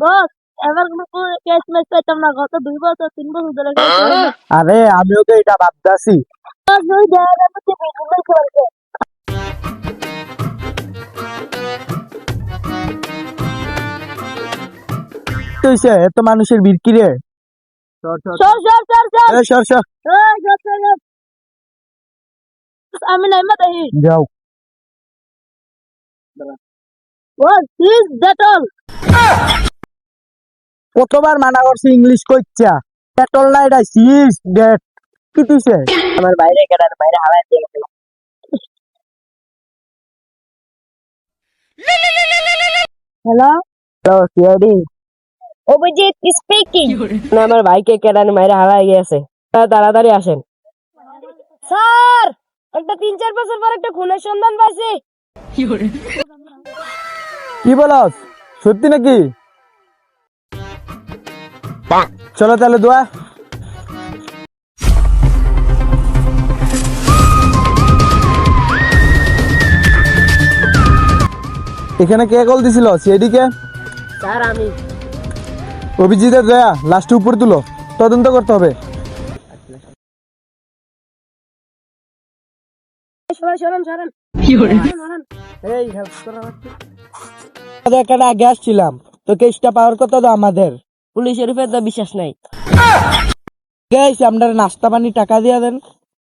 বস এবার কোনো case mace পেতাম না গত দুই বছর তিন বছর ধরে। আরে আমিও তো এটা ভাবতেছি। মধ্যে চলছে এত মানুষের ভিড় কি রে? সর সর। সর সর সর সর। এই, সর, সর, সর। আমি নাইমা দেখি। যাও। বস প্লিজ দ্যাট অল কতবার মানা করছি ইংলিশ কইচ্ছা। পেট্রোল না এটা সিস গেট কি তুইছে আমার বাইরে কেডার বাইরে হালাই দিয়ে গেছে হ্যালো তো সিআইডি অভিজিৎ স্পিকিং না আমার ভাইকে কেডানি মাইরে হারাই গেছে তা তাড়াতাড়ি আসেন। স্যার একটা তিন চার বছর পর একটা খুনের সন্ধান পাইছি। কি বলস? সত্যি নাকি? চলো তাহলে দোয়া। এখানে কে কল দিছিল? সিআইডি কে? স্যার আমি। অভিজিতের দয়া লাস্টে উপর তুলো। তদন্ত করতে হবে। এখানে আগে আসছিলাম তো কেসটা পাওয়ার কথা তো আমাদের? পুলিশের উপরে তো বিশ্বাস নাই। গ্যাস আপনার নাস্তা পানি টাকা দিয়া দেন।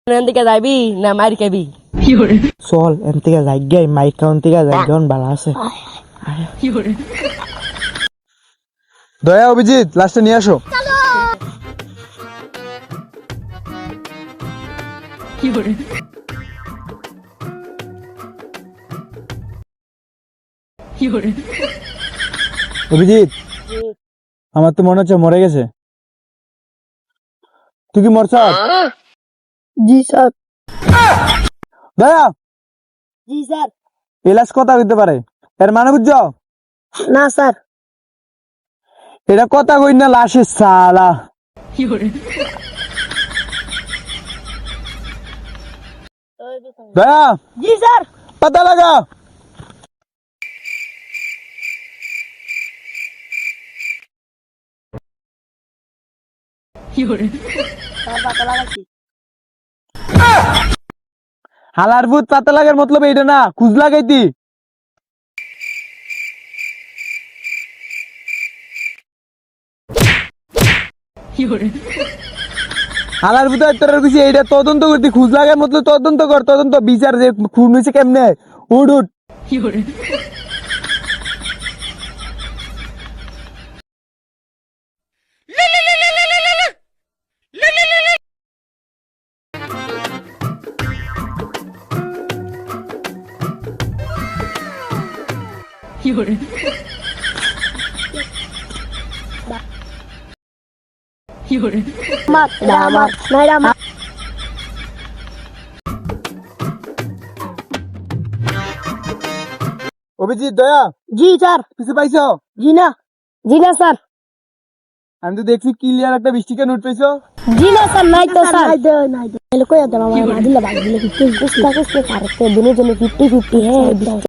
এখান থেকে যাবি না মার খাবি? চল থেকে যাই গে মাইক কাউন থেকে যাই যখন ভালো আছে। দয়া অভিজিৎ লাস্টে নিয়ে আসো। অভিজিৎ। আমার তো মনে হচ্ছে মরে গেছে তুই কি মরছ জি স্যার দয়া জি স্যার এলাস কথা হইতে পারে এর মানে বুঝছো না স্যার এটা কথা কই না লাশের সালা দয়া জি স্যার पता लगा হালার ভূত পাতা লাগার মতলব এইটা না খুঁজ লাগাইতি। হালার ভূত তোর কিছু এইটা তদন্ত করতি খুঁজ লাগার মতলব তদন্ত কর তদন্ত বিচার যে খুন হয়েছে কেমনে? উঠ উঠ। আমার অভিজিৎ দয়া? জি স্যার। কিছু পাইছো? জি না জি না স্যার। আমি তো দেখছি ক্লিয়ার একটা বৃষ্টিকে নোট পাইছো জি না স্যার নাই তো স্যার। নাই দে নাই দে এলো কই দাও আমার দিলে বাদ দিলে 50 কুস্তা কুস্তা স্যার তো দুনো জনে 50 50 হ্যাঁ